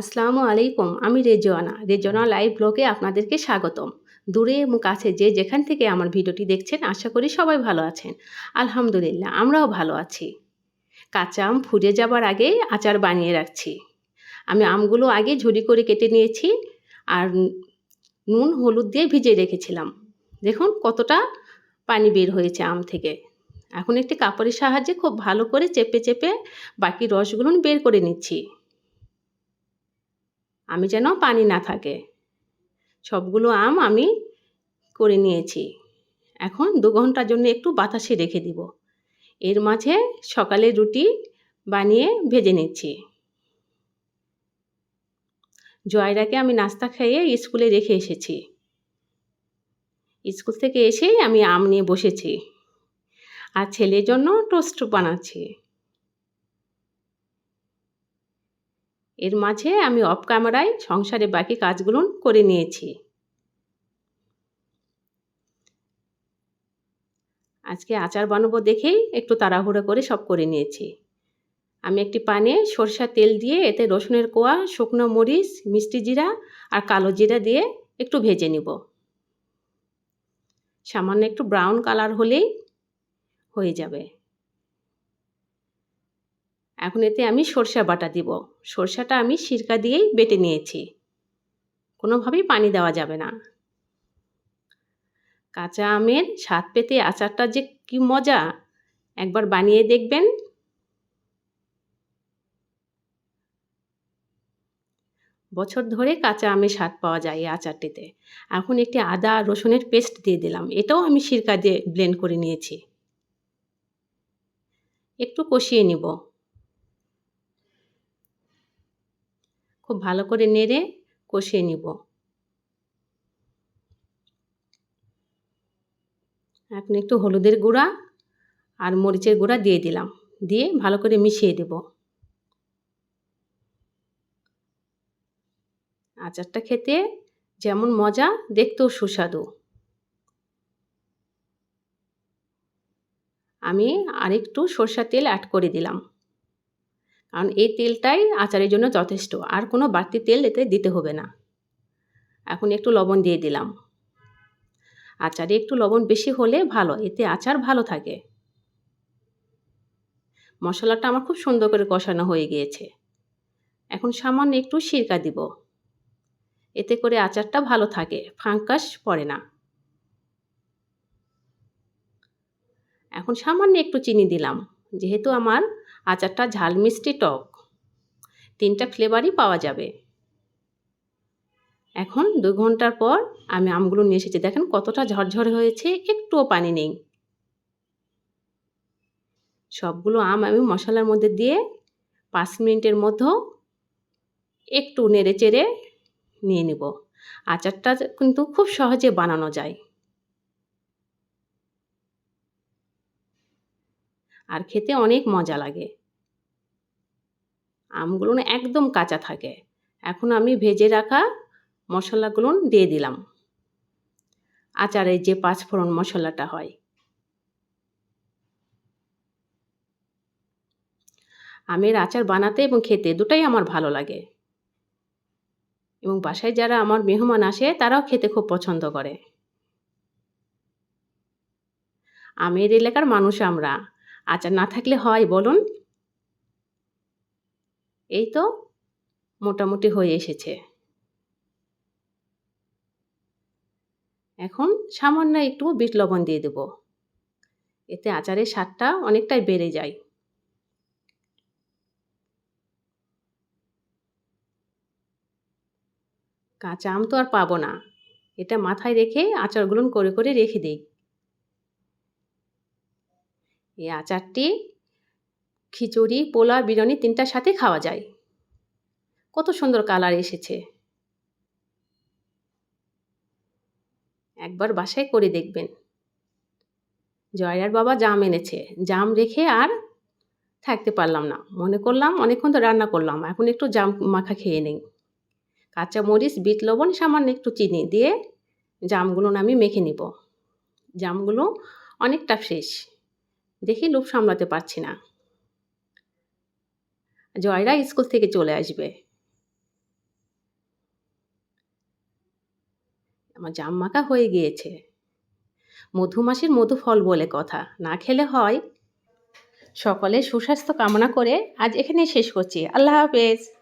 আসসালামু আলাইকুম, আমি রেজওয়ানা। রেজওয়ানা লাইভ ব্লগে আপনাদেরকে স্বাগতম। দূরে এবং কাছে যে যেখান থেকে আমার ভিডিওটি দেখছেন, আশা করি সবাই ভালো আছেন। আলহামদুলিল্লাহ, আমরাও ভালো আছি। কাঁচা আম ফুরিয়ে যাবার আগে আচার বানিয়ে রাখছি। আমি আমগুলো আগে ঝুড়ি করে কেটে নিয়েছি আর নুন, হলুদ দিয়ে ভিজিয়ে রেখেছিলাম। দেখুন কতটা পানি বের হয়েছে আম থেকে। এখন একটি কাপড়ের সাহায্যে খুব ভালো করে চেপে চেপে বাকি রসগুলো বের করে নিচ্ছি। আমি যেন পানি না থাকে। সবগুলো আম আমি করে নিয়েছি। এখন দু ঘণ্টার জন্য একটু বাতাসে রেখে দিব। এর মাঝে সকালে রুটি বানিয়ে ভেজে নিচ্ছি। জয়রাকে আমি নাস্তা খাইয়ে স্কুলে রেখে এসেছি। স্কুল থেকে এসেই আমি আম নিয়ে বসেছি। আর ছেলের জন্য টোস্ট বানাচ্ছি। এর মাঝে আমি অফ ক্যামেরায় সংসারে বাকি কাজগুলো করে নিয়েছি। আজকে আচার বানাবো দেখেই একটু তাড়াহুড়ো করে সব করে নিয়েছি। আমি একটি পানে সরষা তেল দিয়ে এতে রসুনের কোয়া, শুকনো মরিচ, মিষ্টি জিরা আর কালো জিরা দিয়ে একটু ভেজে নিব। সামান্য একটু ব্রাউন কালার হলেই হয়ে যাবে। এখন এতে আমি সরষা বাটা দিব। সরষাটা আমি সিরকা দিয়েই বেটে নিয়েছি। কোনোভাবেই পানি দেওয়া যাবে না। কাঁচা আমের স্বাদ পেতে আচারটা যে কি মজা! একবার বানিয়ে দেখবেন। বছর ধরে কাঁচা আমের স্বাদ পাওয়া যায় এই আচারটিতে। এখন একটি আদা রসুনের পেস্ট দিয়ে দিলাম। এটাও আমি সিরকা দিয়ে ব্লেন্ড করে নিয়েছি। একটু কষিয়ে নিব। খুব ভালো করে নেড়ে কষিয়ে নিব। এখন একটু হলুদের গুঁড়া আর মরিচের গুঁড়া দিয়ে দিলাম। দিয়ে ভালো করে মিশিয়ে দেব। আচারটা খেতে যেমন মজা, দেখতেও সুস্বাদু। আমি আরেকটু সরষার তেল অ্যাড করে দিলাম। কারণ এই তেলটাই আচারের জন্য যথেষ্ট। আর কোনো বাড়তি তেল এতে দিতে হবে না। এখন একটু লবণ দিয়ে দিলাম। আচারে একটু লবণ বেশি হলে ভালো, এতে আচার ভালো থাকে। মশলাটা আমার খুব সুন্দর করে কষানো হয়ে গিয়েছে। এখন সামান্য একটু সিরকা দিব। এতে করে আচারটা ভালো থাকে ফাঙ্কাস পড়ে না। এখন সামান্য একটু চিনি দিলাম, যেহেতু আমার আচারটা ঝাল মিষ্টি টক। তিনটা ফ্লেভারই পাওয়া যাবে। এখন দু ঘণ্টার পর আমি আমগুলো নিয়ে এসেছি। দেখেন কতটা ঝরঝরে হয়েছে, একটুও পানি নেই। সবগুলো আম আমি মশলার মধ্যে দিয়ে পাঁচ মিনিটের মধ্যে একটু নেড়ে চেড়ে নিয়ে নেব। আচারটা কিন্তু খুব সহজে বানানো যায়। আর খেতে অনেক মজা লাগে। আমগুলো একদম কাঁচা থাকে। এখন আমি ভেজে রাখা মশলাগুলো দিয়ে দিলাম। আচারের যে পাঁচফোড়ন মশলাটা হয়। আমের আচার বানাতে এবং খেতে দুটাই আমার ভালো লাগে। এবং বাসায় যারা আমার মেহমান আসে, তারাও খেতে খুব পছন্দ করে। আমের এলাকার মানুষ আমরা। আচার না থাকলে হয়, বলুন। এই তো মোটামুটি হয়ে এসেছে। এখন সামান্য একটু বিট লবণ দিয়ে দেব। এতে আচারের স্বাদটা অনেকটাই বেড়ে যায়। কাঁচা আম তো আর পাবো না। এটা মাথায় রেখে আচারগুলো করে করে রেখে দিই। এই আচারটি, খিচুড়ি পোলা বিরিয়ানি তিনটার সাথে খাওয়া যায়। কত সুন্দর কালার এসেছে। একবার বাসায় করে দেখবেন। জয়ার বাবা জাম এনেছে। জাম রেখে আর থাকতে পারলাম না। মনে করলাম অনেকক্ষণ তো রান্না করলাম। এখন একটু জাম মাখা খেয়ে নেই। কাঁচা মরিচ, বিট, লবণ, সামান্য একটু চিনি দিয়ে জামগুলো আমি মেখে নিব। জামগুলো অনেকটা ফ্রেশ। দেখে লোভ সামলাতে পারছি না। জয়রা স্কুল থেকে চলে আসবে। আমার জামমাকা হয়ে গিয়েছে। মধু মাসের মধু ফল বলে কথা, না খেলে হয়। সকলে সুস্বাস্থ্য কামনা করে আজ এখানে শেষ করছি। আল্লাহ হাফেজ।